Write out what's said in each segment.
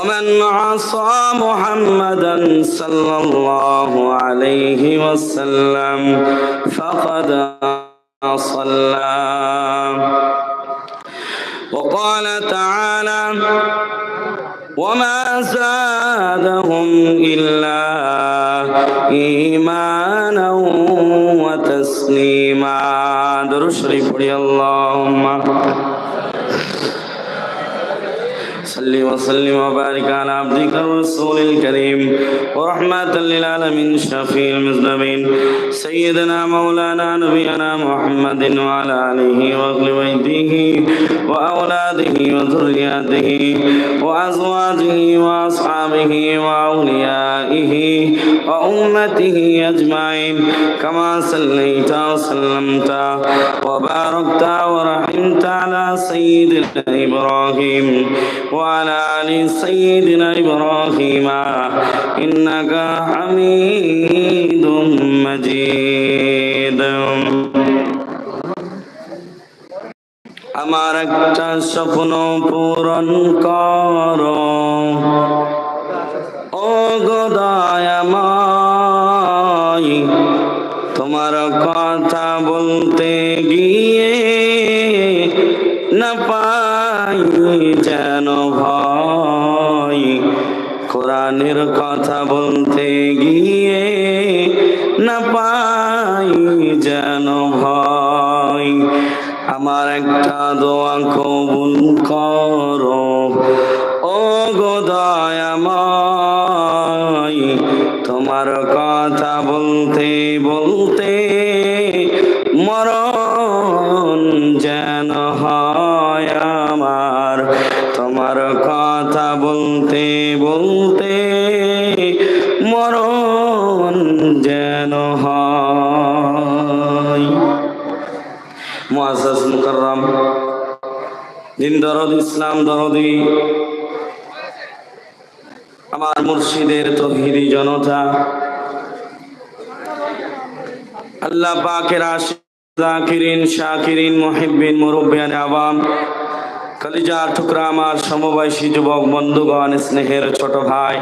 ومن عصى محمدا صلى الله عليه وسلم فقد صلى. وقال تعالى وما زادهم إلا إيمانا وتسليما. درود شريف وسلم وبارك على عبدك الرسول الكريم ورحمة للعالمين شفيع المذنبين سيدنا مولانا نبينا محمد وعلى آله وأهل بيته وأولاده وذرياته وأزواجه وأصحابه وأوليائه وأمته أجمعين. كما صليت وسلمت وباركت ورحمت على سيدنا إبراهيم وعلى آل سيدنا إبراهيم إنك حميد مجيد আমার একটা স্বপ্ন পূরণ কর ও গদায়াময় কোরআনের কথা বলতে গিয়ে না পাই যেন ভয়। আমার একটা দোয়া কবুল করো। ও গোদয়াময় তোমার কথা বলতে বলতে মরণ ইসলাম দরদি, আমার মুর্শিদের তহিদি জনতা, আল্লাহ পাকের আশিকিরিন শাকিরিন, মুহিব্বিন, মুরব্বিয়ান, আওয়াম, কলিজার টুকরা আমার সমবয়সী যুবক বন্ধুগণ, স্নেহের ছোট ভাই,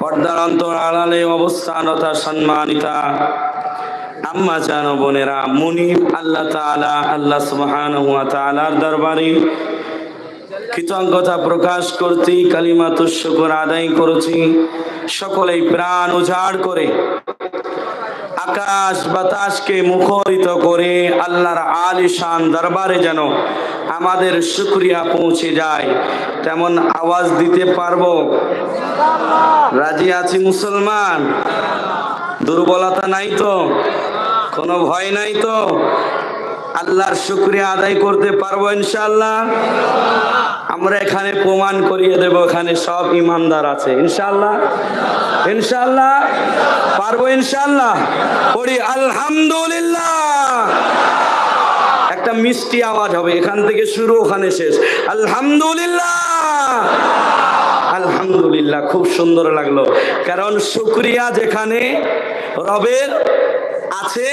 পর্দার অন্তর আড়ালে অবস্থানতা সম্মানিতা আম্মা জান বোনেরা মুনিব আল্লাহ তাআলা, আল্লাহ সুবহানাহু ওয়া তাআলার দরবারে কৃতজ্ঞতা প্রকাশ করছি কালিমাতু শুকর আদায় করছি। সকলেই প্রাণ উজাড় করে আকাশ বাতাসকে মুখরিত করে আল্লাহর আলিশান দরবারে যেন আমাদের শুক্রিয়া পৌঁছে যায়। তেমন আওয়াজ দিতে পারব? রাজি আছি মুসলমান? দুর্বলতা নাই তো? কোনো ভয় নাই তো? আল্লাহর শুক্রিয়া আদায় করতে পারব ইনশাল্লাহ আমরা এখানে প্রমাণ করিয়ে দেব, এখানে সব ইমানদার আছে। ইনশাল্লাহ ইনশাল্লাহ পারব ইনশাল্লাহ পড়ি, আলহামদুলিল্লাহ! একটা মিষ্টি আওয়াজ হবে, এখান থেকে শুরু, ওখানে শেষ। আলহামদুলিল্লাহ! আলহামদুলিল্লাহ! খুব সুন্দর লাগল। কারণ শুক্রিয়া যেখানে, রবের আছে,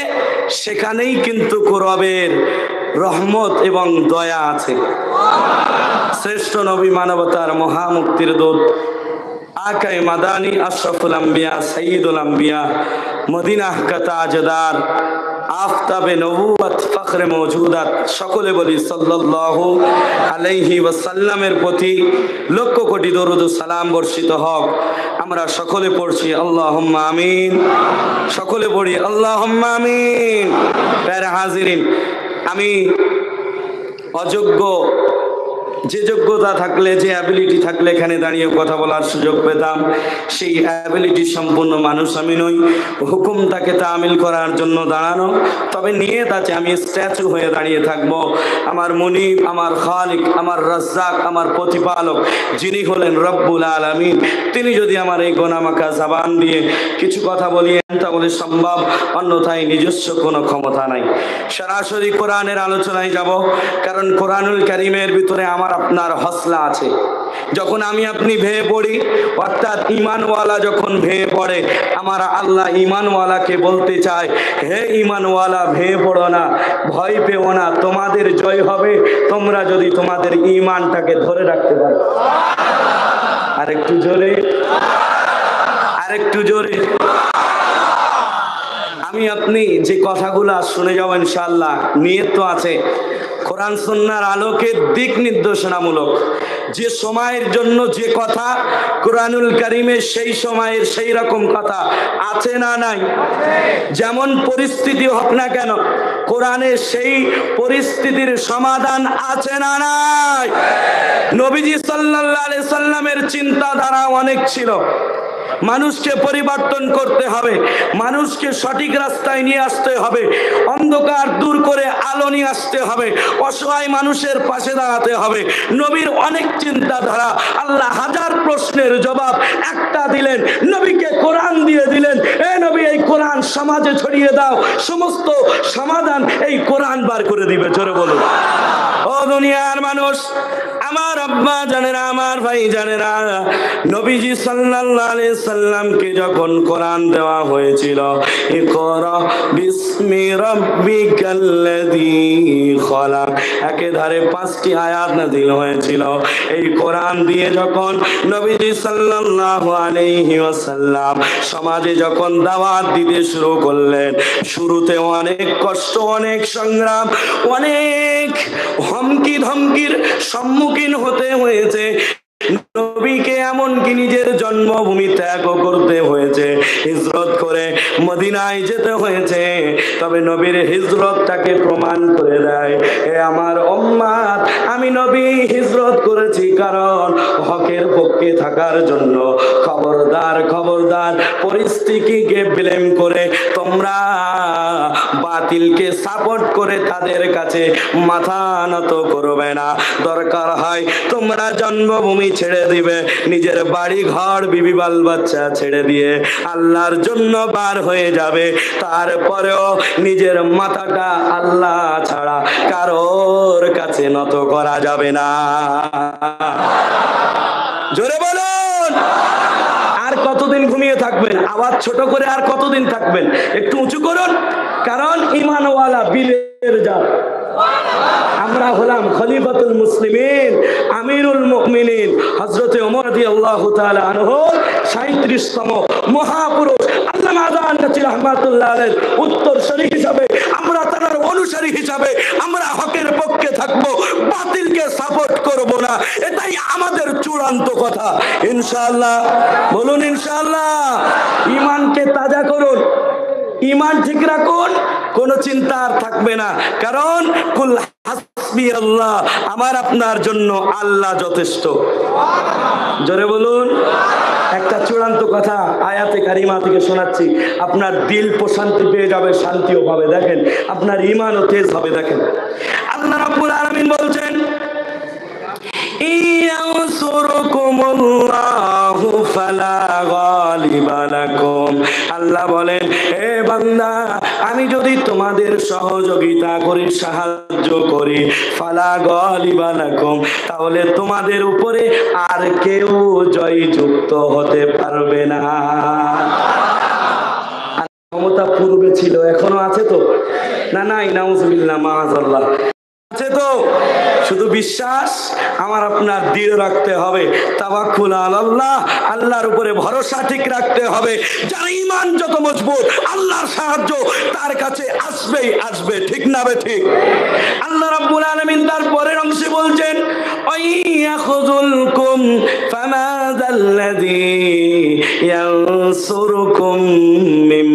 সেখানেই কিন্তু রবের রহমত এবং দয়া আছে। শ্রেষ্ঠ নবী মানবতার মহামুক্তির দূত আকাই মাদানি, আশরাফুল আম্বিয়া সঈদুল আম্বিয়া, মদিনাহ কাতাজদার আফতাবে নবুয়াত ফখরে মৌজুদাত সকলে বলি সাল্লাল্লাহু আলাইহি ওয়াসাল্লামের প্রতি লক্ষ কোটি দরুদ সালাম বর্ষিত হোক। আমরা সকলে পড়ছি আল্লাহুম্মা আমিন। সকলে পড়ি আল্লাহুম্মা আমিন। প্যারা হাজিরিন, আমি অযোগ্য যে যোগ্যতা থাকলে, যে অ্যাবিলিটি থাকলে এখানে দাঁড়িয়ে কথা বলার সুযোগ পেতাম, সেই অ্যাবিলিটি সম্পূর্ণ মানুষ আমি নই। হুকুম তাকে তামিল করার জন্য দাঁড়ানো, তবে নিয়ে আছে, আমি স্ট্যাচু হয়ে দাঁড়িয়ে থাকব। আমার মুনিব, আমার খালিক, আমার রাজ্জাক, আমার প্রতিপালক, যিনি হলেন রব্বুল আলমিন। তিনি যদি আমার এই গোনামাকা জাবান দিয়ে কিছু কথা বলিয়ে তাহলে সম্ভব, অন্যথায় নিজস্ব কোনো ক্ষমতা নাই। সরাসরি কোরআনের আলোচনায় যাব, কারণ কোরআনুল কারিমের ভিতরে আমার আপনার হসলা আছে। যখন আমি আপনি ভেঙে পড়ি, অর্থাৎ ইমানওয়ালা যখন ভেঙে পড়ে, আমার আল্লাহ ইমানওয়ালাকে বলতে চায়, হে ইমানওয়ালা ভেঙে পড়ো না, ভয় পেও না, তোমাদের জয় হবে, তোমরা যদি তোমাদের ইমানটাকে ধরে রাখতে পারো। আরেকটু জোরে আরেকটু জোরে। আমি আপনি যে কথাগুলা শুনে যাব ইনশাল্লাহ নিয়ত তো আছে। কোরআন সন্ন্যার আলোকে দিক নির্দেশনামূলক। যে সময়ের জন্য যে কথা কোরআনুল কারিমের সেই সময়ের সেই রকম কথা আছে না নাই? যেমন পরিস্থিতি হোক না কেন কোরআনের সেই পরিস্থিতির সমাধান আছে না নাই? নবীজি আলাইহি সাল্লামের চিন্তাধারা অনেক ছিল। মানুষকে পরিবর্তন করতে হবে। মানুষকে সঠিক রাস্তায় নিয়ে আসতে হবে। অন্ধকার দূর করে আলো নিয়ে আসতে হবে। অসহায় মানুষের পাশে দাঁড়াতে হবে। নবীর অনেক চিন্তাধারা। আল্লাহ হাজার প্রশ্নের জবাব একটা দিলেন। নবীকে কোরআন দিয়ে দিলেন। এ নবী, এই কোরআন সমাজে ছড়িয়ে দাও। সমস্ত সমাধান এই কোরআন বার করে দিবে। জোরে বলুন। ও দুনিয়ার মানুষ, আমার আব্বা জানেরা, আমার ভাই জানেরা, নবীজি সাল্লাল্লাহু আলাইহি সাল্লামকে যখন কোরআন দেওয়া হয়েছিল পাঁচটি আয়াত নাযিল হয়েছিল। এই কোরআন দিয়ে যখন নবীজি সাল্লাল্লাহু আলাইহি ওয়াসাল্লাম সমাজে যখন দাওয়াত দিতে শুরু করলেন, শুরুতে অনেক কষ্ট, অনেক সংগ্রাম, অনেক হুমকি ধমকির সম্মুখীন হতে হয়েছে। নবীকে এমনকি নিজের জন্মভূমি ত্যাগ করতে হয়েছে, হিজরত করে মদিনায় যেতে হয়েছে। তবে নবীর হিজরতটাকে প্রমাণ করে দেয়, এ আমার উম্মাত আমি নবী হিজরত করেছি কারণ হকের পক্ষে থাকার জন্য খবরদার খবরদার পরিস্থিতিকে ব্লেম করে তোমরা বাতিলকে সাপোর্ট করে তাদের কাছে মাথা নত করবে না। দরকার হয় তোমরা জন্মভূমি ছেড়ে দিবে। নিজের বাড়ি ঘর বিবি বাল বাচ্চা ছেড়ে দিয়ে আল্লাহর জন্য বার হয়ে যাবে। তারপরেও নিজের মাথাটা আল্লাহ ছাড়া কারোর কাছে নত করা যাবে না। জোরে বলুন। আর কতদিন ঘুমিয়ে থাকবেন? আবার ছোট করে আর কতদিন থাকবেন? একটু উঁচু করুন। কারণ ইমানওয়ালা বিলের যা আমরা হলাম খলিফাতুল মুসলিমিন। আমিরুল মুমিনিন হযরতে ওমর তাআলা আনহু 37তম মহাপুরুষ রাহমাতুল্লাহ আলাইহির উত্তরসূরি হিসাবে, আমরা তার অনুসারী হিসাবে, আমরা হকের পক্ষে থাকব, বাতিলকে সাপোর্ট করব না। এটাই আমাদের চূড়ান্ত কথা। ইনশাআল্লাহ, বলুন ইনশাআল্লাহ, ঈমানকে তাজা করুন। ইমান ঠিক রাখুন, কোনো চিন্তা আর থাকবে না। কারণ আমার আপনার জন্য আল্লাহ যথেষ্ট। জোরে বলুন। একটা চূড়ান্ত কথা আয়াতে কারিমা থেকে শোনাচ্ছি। আপনার দিল প্রশান্তি পেয়ে যাবে, শান্তিও পাবে। দেখেন, আপনার ইমানও তেজ হবে, দেখেন। আল্লাহ রাব্বুল আলামিন বলছেন ইয়ানসুরকুমুল্লাহু ফালা আল্লাহ বলেন হে বান্দা, আমি যদি তোমাদের সহযোগিতা করি, সাহায্য করি, ফালা গালিবা লাকুম তাহলে তোমাদের উপরে আর কেউ জয়যুক্ত হতে পারবে না। ক্ষমতা পূর্বে ছিল, এখনও আছে তো? না, নাই, নাউজুবিল্লাহ, মাআযাল্লাহ। আছে তো? শুধু বিশ্বাস আমার আপনার দৃঢ় রাখতে হবে। তাওয়াক্কুল আল্লাহ আল্লাহর উপরে ভরসা ঠিক রাখতে হবে। যার ইমান যত মজবুত, আল্লাহর সাহায্য তার কাছে আসবেই আসবে, ঠিক না বে ঠিক? আল্লাহ রাব্বুল আলামিন তার পরের অংশে বলছেন ওয়াইয়াখুযুলকুম ফামাযাল্লাযী ইয়ানসুরুকুম মিন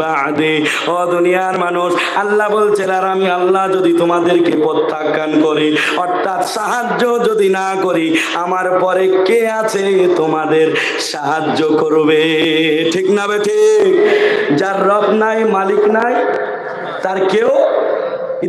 বাদে। ও দুনিয়ার মানুষ, আল্লাহ বলছেন, আর আমি আল্লাহ যদি তোমাদেরকে প্রত্যাখ্যান করি, অর্থাৎ সাহায্য যদি না করি, আমার পরে কে আছে তোমাদের সাহায্য করবে? ঠিক না বে ঠিক? যার রব নাই, মালিক নাই, তার কেউ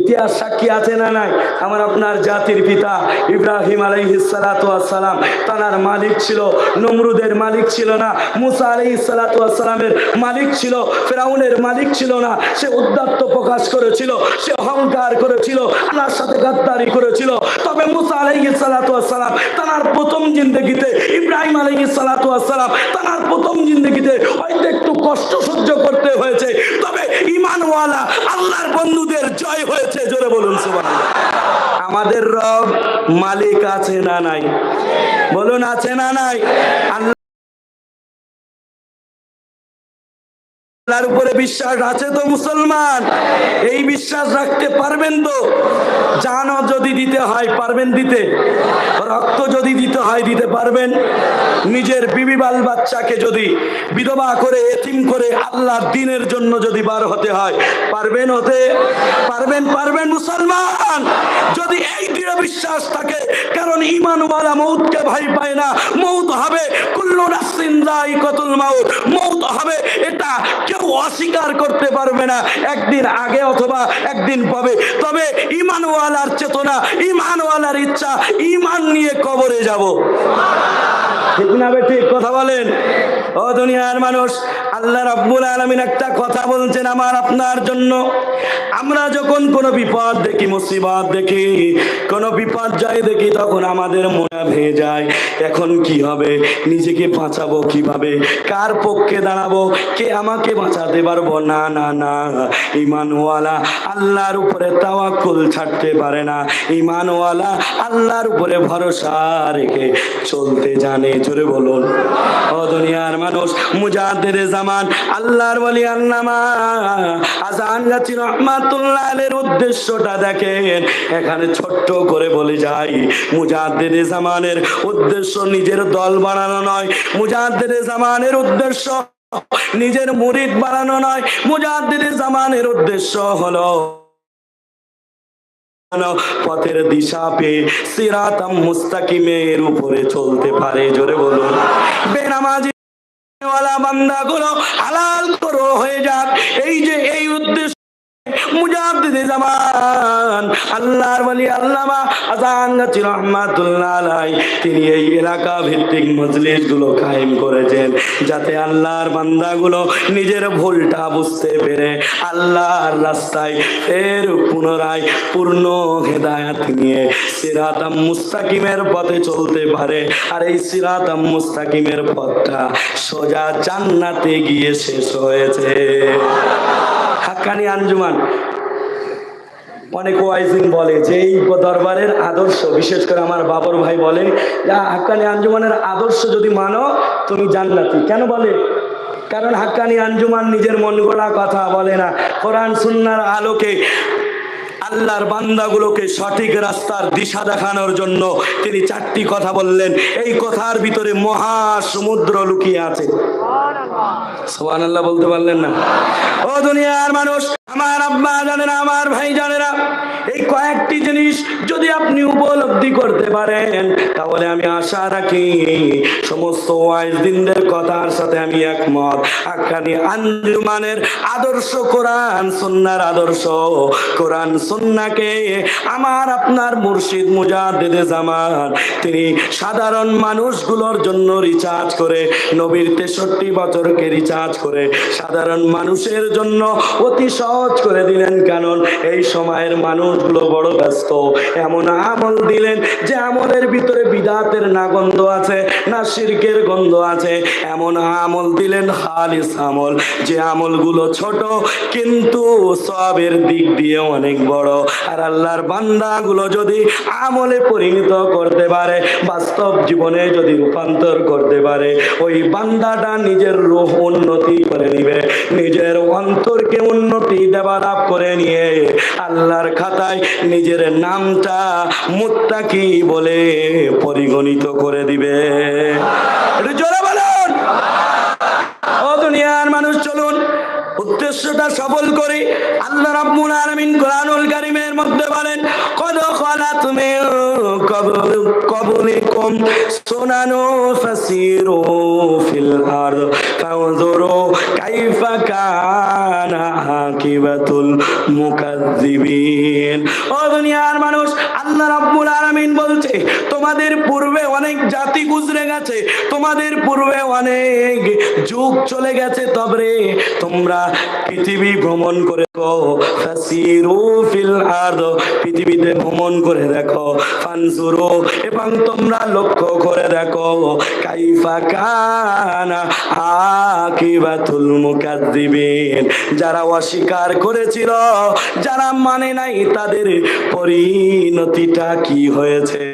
ইতিহাস সাক্ষী আছে না নাই? আমার আপনার জাতির পিতা ইব্রাহিম আলাইহিসালাম তানার মালিক ছিল, নমরুদের মালিক ছিল না, মুসা আলাইহিসালামের মালিক ছিল, ফেরাউনের মালিক ছিল না। সে উদ্যাত্ত প্রকাশ করেছিল, সে অহংকার করেছিল, আল্লাহর সাথে গাদ্দারি করেছিল। তবে মুসা আলাইহিসালাম তানার প্রথম জিন্দগিতে ইব্রাহিম আলাইহিসালাম তানার প্রথম জিন্দগিতে হয়তো একটু কষ্ট সহ্য করতে হয়েছে। তবে ইমানওয়ালা আল্লাহর বন্ধুদের জয় হয়েছে জোরে বলুন আমাদের রব মালিক আছে না নাই? বলুন আছে না নাই? আল্লাহ আল্লাহর উপরে বিশ্বাস আছে তো মুসলমান? এই বিশ্বাস রাখতে পারবেন তো? জানও যদি দিতে হয়, পারবেন দিতে। রক্ত যদি দিতে হয়, দিতে পারবেন। নিজের বিবি বাল বাচ্চাকে যদি বিধবা করে, এতিম করে আল্লাহ দিনের জন্য যদি বার হতে হয়, পারবেন হতে? পারবেন পারবেন মুসলমান? যদি এই দৃঢ় বিশ্বাস থাকে, কারণ ইমানওয়ালা মৌতকে ভাই পায় না। মৌত হবে কুল্লু নাসিন যায়িকাতুল মাউত। মৌত হবে এটা কেউ অস্বীকার করতে পারবে না। একদিন আগে অথবা একদিন পাবে তবে ইমানওয়ালার চেতনা, ইমানওয়ালার ইচ্ছা, ইমান নিয়ে কবরে যাব। ঠিক না ঠিক? কথা বলেন। ও দুনিয়ার মানুষ, আল্লাহ রাব্বুল আলামিন একটা কথা বলছেন আমার আপনার জন্য। আমরা যখন কোনো বিপদ দেখি, মুসিবত দেখি, কোনো বিপর্যয় দেখি, তখন আমাদের মনে ভেঙে যায়। এখন কি হবে? নিজেকে বাঁচাবো কীভাবে? কার পক্ষে দাঁড়াবো? কে আমাকে বাঁচাতে পারব? না না না। ইমানওয়ালা আল্লাহর উপরে তাওয়াক্কুল ছাড়তে পারে না। ইমানওয়ালা আল্লাহর উপরে ভরসা রেখে চলতে জানে। জোরে বলুন। ও দুনিয়ার মানুষ মুজাদ্দের জামান, আল্লাহর বলি আল্লামা আজান গাছি রহমাতুল্লাহ উদ্দেশ্যটা দেখেন। এখানে ছোট্ট করে বলে যাই মুজাদ্দের জামানের উদ্দেশ্য নিজের দল বানানো নয় মুজাদ্দের জামানের উদ্দেশ্য নিজের মুরিদ বানানো নয় মুজাদ্দের জামানের উদ্দেশ্য হলো পথের দিশা পেয়ে সিরাতাম মুস্তাকিমের উপরে চলতে পারে। জোরে বলুন। বেনামাজি বান্দাগুলো হালাল আল্লাহর ওলি আল্লামা রহমাতুল্লাহ তিনি এই এলাকা ভিত্তিক কায়েম করেছেন যাতে আল্লাহর বান্দাগুলো নিজের ভুলটা বুঝতে পেরে আল্লাহর রাস্তায় ফের পুনরায় পূর্ণ হেদায়াত নিয়ে সিরাতাম মুস্তাকিমের পথে চলতে পারে। আর এই সিরাতাম মুস্তাকিমের পথটা সোজা জান্নাতে গিয়ে শেষ হয়েছে। হাক্কানি আঞ্জুমান অনেক ওয়াইজিন বলে যে এই দরবারের আদর্শ, বিশেষ করে আমার বাবর ভাই বলে যে হাক্কানি আঞ্জুমানের আদর্শ যদি মানো, তুমি জান্নাতি। কেন বলে? কারণ হাক্কানি আঞ্জুমান নিজের মন গড়া কথা বলে না। কোরআন সুন্নার আলোকে আল্লাহর বান্দাগুলোকে সঠিক রাস্তার দিশা দেখানোর জন্য তিনি চারটি কথা বললেন। এই কথার ভিতরে মহা সমুদ্র লুকিয়ে আছে। সোহান আল্লাহ বলতে পারলেন না। ও দুনিয়ার মানুষ আমার আব্বা জানে না আমার ভাই জানে না এই কয়েকটি জিনিস যদি আপনি উপলব্ধি করতে পারেন, তাহলে আমি আশা রাখি সমস্ত ওয়াইজ দিনদের কথার সাথে আমি একমত। আকানি আঞ্জুমানের আদর্শ কোরআন, সুন্নার আদর্শ কোরআন, সুন্নাকে আমার আপনার মুর্শিদ মুজাদ্দিদে জামান, তিনি সাধারণ মানুষগুলোর জন্য রিচার্জ করে, নবীর তেষট্টি বছরকে রিচার্জ করে, সাধারণ মানুষের জন্য অতি সহজ করে দিলেন কারণ এই সময়ের মানুষগুলো বড় ব্যস্ত। এমন আমল দিলেন যে আমলের ভিতরে বিদাতের না গন্ধ আছে, না শিরকের গন্ধ আছে। এমন আমল দিলেন হালিস আমল। যে আমলগুলো ছোট, কিন্তু সবের দিক দিয়ে অনেক বড়। আর আল্লাহর বান্দাগুলো যদি আমলে পরিণত করতে পারে, বাস্তব জীবনে যদি রূপান্তর করতে পারে, ওই বান্দাটা নিজের রূহ উন্নতি করে নিবে। নিজের অন্তরকে উন্নতি ডেভেলপ করে নিয়ে আল্লাহর খাতায় নিজের নামটা মুত্তাকি বলে পরিগণিত করে দিবে। দুনিয়ার মানুষ, চলুন। উদ্দেশ্যটা সফল করে। আল্লাহ মধ্যে বলেন ফিল কাইফা আকিবাতুল মুকাজ্জিবিন ও দুনিয়ার মানুষ, আল্লাহ রাব্বুল আলামিন বলছে, তোমাদের পূর্বে অনেক জাতি গুজরে গেছে, তোমাদের পূর্বে অনেক যুগ চলে গেছে, তবে তোমরা পৃথিবী ভ্রমণ করে দেখো, ফাসিরু ফিল আরদ, পৃথিবীতে ভ্রমণ করে দেখো, ফানজুরু, এবং তোমরা লক্ষ্য করে দেখো যারা অস্বীকার করেছিল, যারা মানে নাই, তাদের পরিণতিটা কি হয়েছে?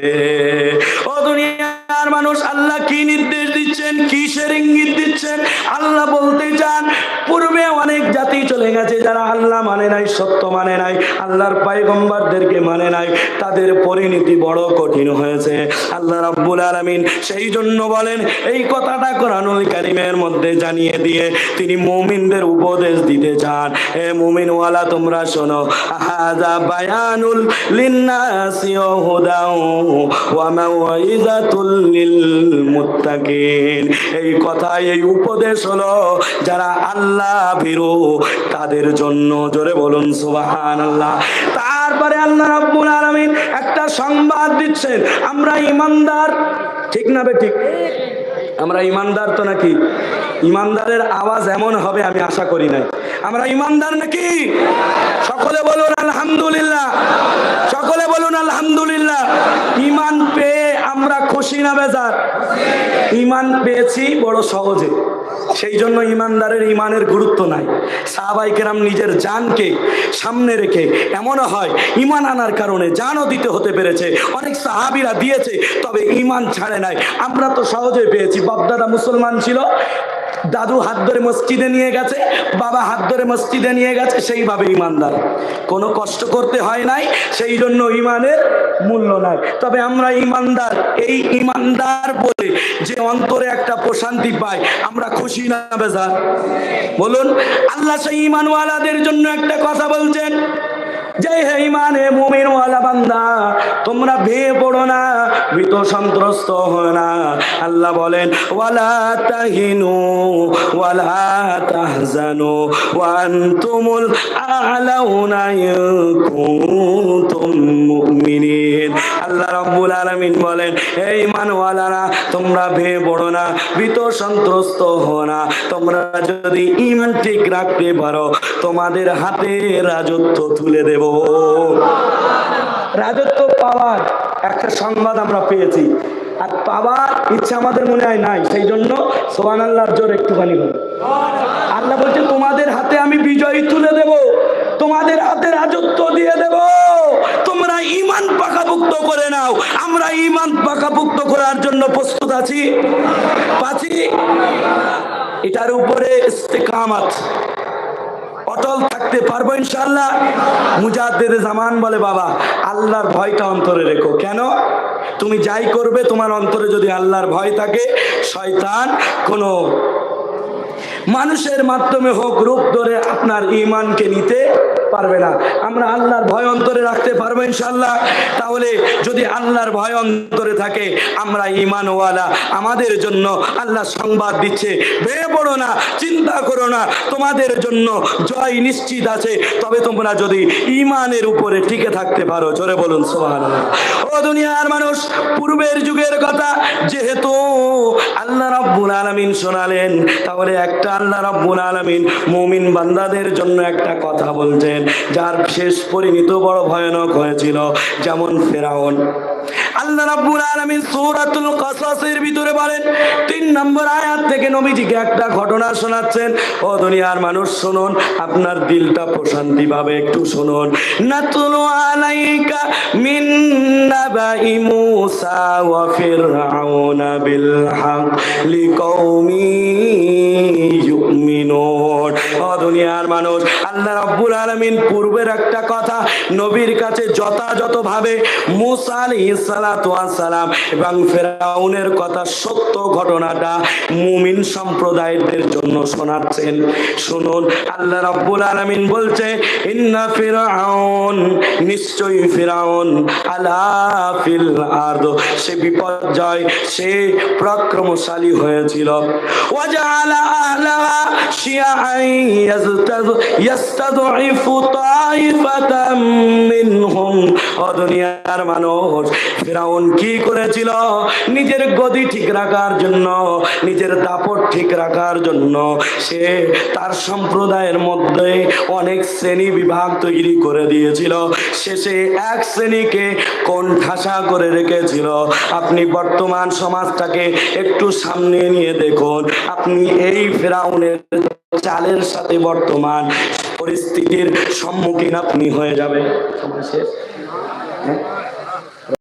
ও দুনিয়ার মানুষ, আল্লাহ কি নির্দেশ দিচ্ছেন? কিসের ইঙ্গিত দিচ্ছেন? আল্লাহ বলতে চান পূর্বে অনেক জাতি চলে গেছে যারা আল্লাহ মানে নাই, সত্য মানে নাই, আল্লাহর পাইগম্বারদেরকে মানে নাই, তাদের পরিণতি বড় কঠিন হয়েছে। আল্লাহ রাব্বুল আলামিন সেই জন্য বলেন, এই কথাটা কোরআনুল কারিমের মধ্যে জানিয়ে দিয়ে তিনি মুমিনদের উপদেশ দিতে চান। হে মুমিনওয়ালা, তোমরা শোনো, হাযা বায়ানুল লিন্নাসি হুদাও ওয়া মাওয়াইজাতুল লিল মুত্তাকিন এই কথা এই উপদেশ হলো, যারা আল্লাহ ভীরু তাদের জন্য জোরে বলুন তারপরে আল্লাহ রাব্বুল আলামিন একটা সংবাদ দিচ্ছেন। আমরা ইমানদার ঠিক না ঠিক? আমরা ইমানদার তো নাকি? ইমানদারের আওয়াজ এমন হবে আমি আশা করি নাই। আমরা ইমানদার নাকি? সকলে বলুন, আলহামদুলিল্লাহ। সকলে বলুন, আলহামদুলিল্লাহ। ইমান পেয়ে আমরা খুশি না বেজার? ইমান পেয়েছি বড় সহজে। সেই জন্য ইমানদারের ইমানের গুরুত্ব নাই। সাহাবাই কেরাম নিজের জানকে সামনে রেখে এমনও হয় ইমান আনার কারণে জানও দিতে হতে পেরেছে, অনেক সাহাবিরা দিয়েছে, তবে ইমান ছাড়ে নাই। আমরা তো সহজে পেয়েছি। বাপদাদা মুসলমান ছিল দাদু হাত ধরে মসজিদে নিয়ে গেছে, বাবা হাত ধরে মসজিদে নিয়ে গেছে, সেইভাবে ইমানদার। কোনো কষ্ট করতে হয় নাই সেই জন্য ইমানের মূল্য নাই। তবে আমরা ইমানদার, এই ইমানদার বলে যে অন্তরে একটা প্রশান্তি পাই আমরা খুশি না বেজার? বলুন, আল্লাহ সেই ইমানওয়ালাদের জন্য একটা কথা বলছেন যে হে ইমানে মুমিন ওয়ালা বান্দা, তোমরা ভেয়ে পড়ো না ভীত সন্ত্রস্ত হয় না। আল্লাহ বলেন, ওয়ালা তাহিনু ওয়ালা তাহজানু ওয়ান্তুমুল আলাউনা কুনতুম মুমিনিন। আল্লাহ রাব্বুল আলামিন বলেন হে ইমানওয়ালারা, তোমরা ভেয়ে পড়ো না, ভীত সন্ত্রস্ত হো না। তোমরা যদি ইমান ঠিক রাখতে পারো, তোমাদের হাতে রাজত্ব তুলে দেব। রাজত্ব পাওয়ার একটা সংবাদ আমরা পেয়েছি। আর পাওয়ার ইচ্ছা আমাদের মনে হয় নাই সেই জন্য সোহান আল্লাহর জোর একটুখানি হল। আল্লাহ বলছে, তোমাদের হাতে আমি বিজয়ী তুলে দেব, তোমাদের হাতে রাজত্ব দিয়ে দেব। তোমরা ইমান পাকাভুক্ত করে নাও। আমরা ইমান পাকাভুক্ত করার জন্য প্রস্তুত আছি। পাচ্ছি এটার উপরে ইস্তেকামাত। অটল থাকতে পারব ইনশাল্লাহ মুজাদ্দেদ জামান বলে, বাবা, আল্লাহর ভয়টা অন্তরে রেখো। কেন? তুমি যাই করবে, তোমার অন্তরে যদি আল্লাহর ভয় থাকে, শয়তান কোনো মানুষের মাধ্যমে হোক, রূপ ধরে আপনার ইমানকে নিতে পারবে না। আমরা আল্লাহর ভয় অন্তরে রাখতে পারব ইনশাল্লাহ তাহলে যদি আল্লাহর ভয় অন্তরে থাকে, আমরা ইমানওয়ালা আমাদের জন্য আল্লাহ সংবাদ দিচ্ছে, ভেবে পড়ো না, চিন্তা করো না। তোমাদের জন্য জয় নিশ্চিত আছে। তবে তোমরা যদি ইমানের উপরে টিকে থাকতে পারো, জোরে বলুন সোহান ও দুনিয়ার মানুষ, পূর্বের যুগের কথা, যেহেতু আল্লাহ রাব্বুল আলামিন শোনালেন, তাহলে একটা আল্লাহ রাব্বুল আলামিন মুমিন বান্দাদের জন্য একটা কথা বলছেন, যার শেষ পরিণত বড় ভয়ানক হয়েছিল যেমন ফেরাউন। আল্লাহ রাব্বুল আলামিন সূরাতুল ভিতরে বলেন, তিন নম্বর আয়াত থেকে নবীজিকে একটা ঘটনা শোনাচ্ছেন, ও দুনিয়ার মানুষ, শুনুন, আপনার দিলটা প্রশান্তি পাবে একটু শুনুন। নাতুলু আলাইকা মিন নাবাই মূসা ওয়া বিল হক লিকাউমি ইউমিনুন ও দুনিয়ার মানুষ। আল্লাহ রাব্বুল আলামিন পূর্বের একটা কথা নবীর কাছে যথাযথভাবে মুসা আলাইহিস সালাতু এবং ফেরাউনের কথা সত্য ঘটনাটা মুমিন সম্প্রদায়ের জন্য শোনাচ্ছেন। শুনুন, আল্লাহ রাব্বুল আলামিন বলছে, ইন্না ফিরাউন, নিশ্চয়ই ফিরাউন আলা ফিল সে বিপর্যয়, সে পরাক্রমশালী হয়েছিল। ওয়াজালা আহলাহা শিয়াআন দুনিয়ার মানুষ, ফিরাউন কি করেছিল? নিজের গদি ঠিক রাখার জন্য, নিজের দাপট ঠিক রাখার জন্য সে তার সম্প্রদায়ের মধ্যে অনেক শ্রেণি বিভাগ তৈরি করে দিয়েছিল। শেষে এক শ্রেণীকে কোণঠাসা করে রেখেছিল। আপনি বর্তমান সমাজটাকে একটু সামনে নিয়ে দেখুন। আপনি এই ফেরাউনের চালের সাথে বর্তমান পরিস্থিতির সম্মুখীন আপনি হয়ে যাবে সময় শেষ? হ্যাঁ?